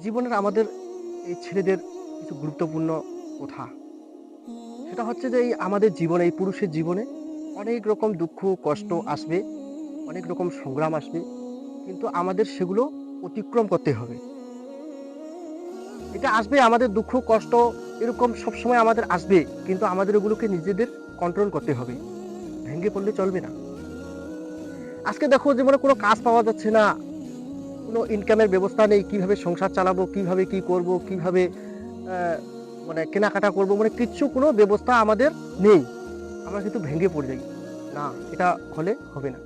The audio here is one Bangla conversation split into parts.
জীবনের আমাদের এই ছেলেদের কিছু গুরুত্বপূর্ণ কথা। সেটা হচ্ছে যে এই আমাদের জীবনে, এই পুরুষের জীবনে অনেক রকম দুঃখ, কষ্ট আসবে, অনেক রকম সংগ্রাম আসবে, কিন্তু আমাদের সেগুলো অতিক্রম করতে হবে। এটা আসবে আমাদের দুঃখ, কষ্ট, এরকম সবসময় আমাদের আসবে, কিন্তু আমাদের ওগুলোকে নিজেদের কন্ট্রোল করতে হবে। ভেঙে পড়লে চলবে না। আজকে দেখো যেমন কোনো কাজ পাওয়া যাচ্ছে না কোনো ইনকামের ব্যবস্থা নেই, কীভাবে সংসার চালাবো, কীভাবে কি করব, কীভাবে মানে কেনাকাটা করব মানে কিচ্ছু কোনো ব্যবস্থা আমাদের নেই। আমরা কিন্তু ভেঙে পড়ে যাই। না, এটা হলে হবে না।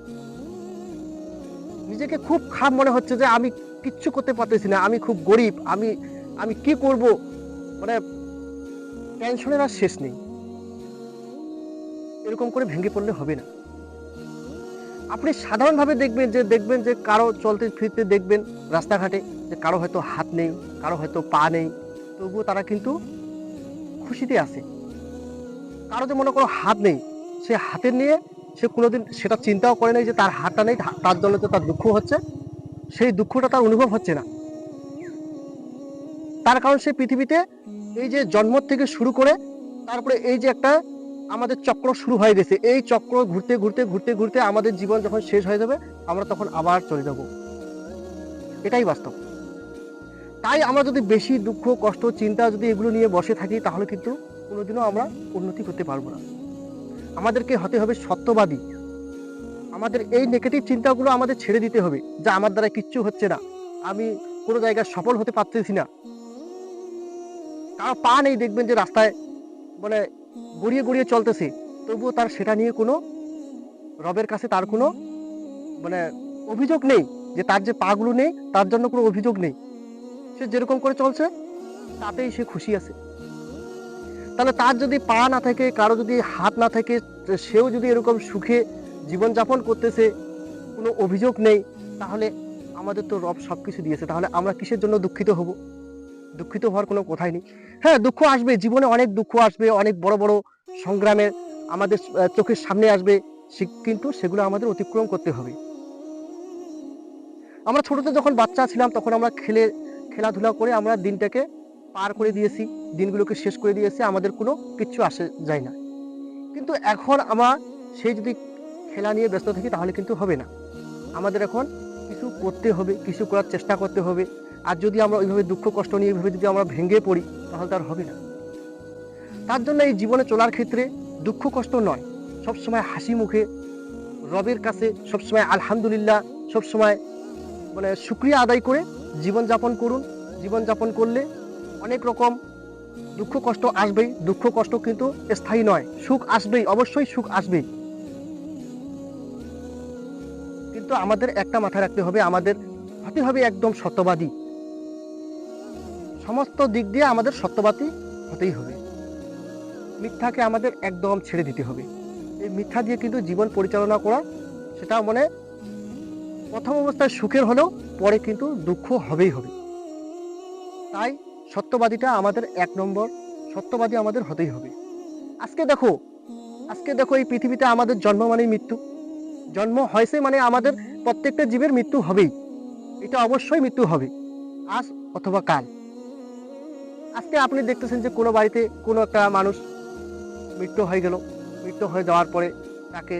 নিজেকে খুব খারাপ মনে হচ্ছে যে আমি কিচ্ছু করতে পারতেছি না, আমি খুব গরিব, আমি আমি কি করব? মানে টেনশনের আর শেষ নেই। এরকম করে ভেঙে পড়লে হবে না। আপনি সাধারণভাবে দেখবেন যে দেখবেন যে কারও চলতে ফিরতে দেখবেন রাস্তাঘাটে যে কারও হয়তো হাত নেই, কারও হয়তো পা নেই, তবুও তারা কিন্তু খুশিতে আছে। কারও যে মনে করো হাত নেই, সে হাতের নিয়ে সে কোনোদিন সেটা চিন্তাও করে নাই যে তার হাতটা নেই তার জন্য তো তার দুঃখ হচ্ছে, সেই দুঃখটা তার অনুভব হচ্ছে না। তার কারণ সে পৃথিবীতে এই যে জন্ম থেকে শুরু করে, তারপরে এই যে একটা আমাদের চক্র শুরু হয়ে গেছে। এই চক্র ঘুরতে ঘুরতে ঘুরতে ঘুরতে আমাদের জীবন যখন শেষ হয়ে যাবে, আমরা তখন আবার চলে যাব। এটাই বাস্তব। তাই আমরা যদি বেশি দুঃখ, কষ্ট, চিন্তা যদি এগুলো নিয়ে বসে থাকি, তাহলে কিন্তু কোনোদিনও আমরা উন্নতি করতে পারব না। আমাদেরকে হতে হবে সত্যবাদী। আমাদের এই নেগেটিভ চিন্তাগুলো আমাদের ছেড়ে দিতে হবে, যা আমার দ্বারা কিচ্ছু হচ্ছে না। আমি কোনো জায়গায় সফল হতে পারতেছি না। কারও পা নেই দেখবেন যে রাস্তায় মানে গড়িয়ে গড়িয়ে চলতেছে, তবুও তার সেটা নিয়ে কোনো রবের কাছে তার কোনো মানে অভিযোগ নেই যে তার যে পাগুলো নেই, তার জন্য কোনো অভিযোগ নেই। সে যেরকম করে চলছে, তাতেই সে খুশি আছে। তাহলে তার যদি পা না থাকে, কারও যদি হাত না থাকে সেও যদি এরকম সুখে জীবনযাপন করতেছে, কোনো অভিযোগ নেই, তাহলে আমাদের তো রব সব কিছু দিয়েছে। তাহলে আমরা কিসের জন্য দুঃখিত হব? দুঃখিত হওয়ার কোনো কথাই নেই। হ্যাঁ দুঃখ আসবে, জীবনে অনেক দুঃখ আসবে, অনেক বড় বড় সংগ্রামের আমাদের চোখের সামনে আসবে কিন্তু সেগুলো আমাদের অতিক্রম করতে হবে। আমরা ছোটতে যখন বাচ্চা ছিলাম, তখন আমরা খেলে, খেলাধুলা করে আমরা দিনটাকে পার করে দিয়েছি, দিনগুলোকে শেষ করে দিয়েছি, আমাদের কোনো কিচ্ছু আসে, যায় না। কিন্তু এখন আমরা সেই যদি খেলা নিয়ে ব্যস্ত থাকি, তাহলে কিন্তু হবে না। আমাদের এখন কিছু করতে হবে, কিছু করার চেষ্টা করতে হবে। আর যদি আমরা ওইভাবে দুঃখ কষ্ট নিয়ে এইভাবে যদি আমরা ভেঙে পড়ি, তাহলে তার হবে না। তার জন্য এই জীবনে চলার ক্ষেত্রে দুঃখ কষ্ট নয়। সবসময় হাসি মুখে, রবের কাছে সবসময় আলহামদুলিল্লাহ, সবসময় মানে শুক্রিয়া আদায় করে জীবনযাপন করুন। জীবনযাপন করলে অনেক রকম দুঃখ কষ্ট আসবেই। দুঃখ কষ্ট কিন্তু স্থায়ী নয়, সুখ আসবেই, অবশ্যই সুখ আসবেই। কিন্তু আমাদের একটা মাথায় রাখতে হবে, আমাদের হতে হবে একদম সত্যবাদী। সমস্ত দিক দিয়ে আমাদের সত্যবাদী হতেই হবে। মিথ্যাকে আমাদের একদম ছেড়ে দিতে হবে। এই মিথ্যা দিয়ে কিন্তু জীবন পরিচালনা করা সেটা মানে প্রথম অবস্থায় সুখের হলেও পরে কিন্তু দুঃখ হবেই হবে। তাই সত্যবাদীটা আমাদের এক নম্বর, সত্যবাদী আমাদের হতেই হবে। আজকে দেখো আজকে দেখো এই পৃথিবীতে আমাদের জন্ম মানেই মৃত্যু। জন্ম হয়েছে মানে আমাদের প্রত্যেকটা জীবের মৃত্যু হবেই। এটা অবশ্যই মৃত্যু হবে, আজ অথবা কাল। আজকে আপনি দেখতেছেন যে কোনো বাড়িতে কোনো একটা মানুষ মৃত্যু হয়ে গেল। মৃত্যু হয়ে যাওয়ার পরে তাকে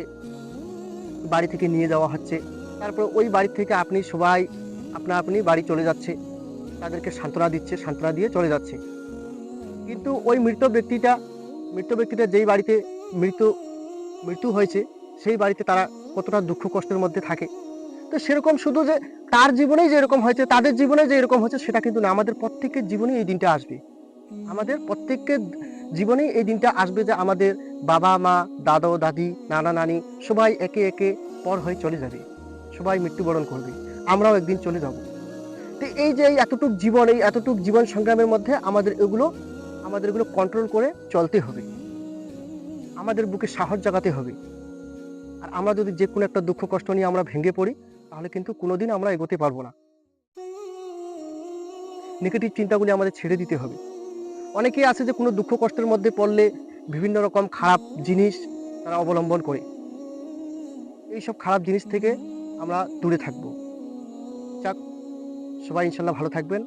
বাড়ি থেকে নিয়ে যাওয়া হচ্ছে। তারপর ওই বাড়ি থেকে আপনি সবাই, আপনা আপনি বাড়ি চলে যাচ্ছে। তাদেরকে সান্ত্বনা দিচ্ছে, সান্ত্বনা দিয়ে চলে যাচ্ছে। কিন্তু ওই মৃত ব্যক্তিটা মৃত ব্যক্তিটা যেই বাড়িতে মৃত্যু মৃত্যু হয়েছে, সেই বাড়িতে তারা কতটা দুঃখ কষ্টের মধ্যে থাকে। তো সেরকম শুধু যে তার জীবনেই যে এরকম হয়েছে, তাদের জীবনে যে এরকম হয়েছে, সেটা কিন্তু না। আমাদের প্রত্যেকের জীবনে এই দিনটা আসবে। আমাদের প্রত্যেকের জীবনে এই দিনটা আসবে যে আমাদের বাবা, মা, দাদা, দাদি, নানা, নানি সবাই একে একে পর হয়ে চলে যাবে। সবাই মৃত্যুবরণ করবে। আমরাও একদিন চলে যাব। তো এই যে এতটুক জীবন, এই এতটুক জীবন সংগ্রামের মধ্যে আমাদের এগুলো আমাদের এগুলো কন্ট্রোল করে চলতে হবে। আমাদের বুকে সাহস জাগাতে হবে। আর আমরা যদি যে কোনো একটা দুঃখ, কষ্ট নিয়ে আমরা ভেঙে পড়ি, তাহলে কিন্তু কোনোদিন আমরা এগোতে পারব না। নেগেটিভ চিন্তাগুলি আমাদের ছেড়ে দিতে হবে। অনেকেই আছে যে কোনো দুঃখ কষ্টের মধ্যে পড়লে বিভিন্ন রকম খারাপ জিনিস তারা অবলম্বন করে। এই সব খারাপ জিনিস থেকে আমরা দূরে থাকব। যাক, সবাই ইনশাল্লাহ ভালো থাকবেন।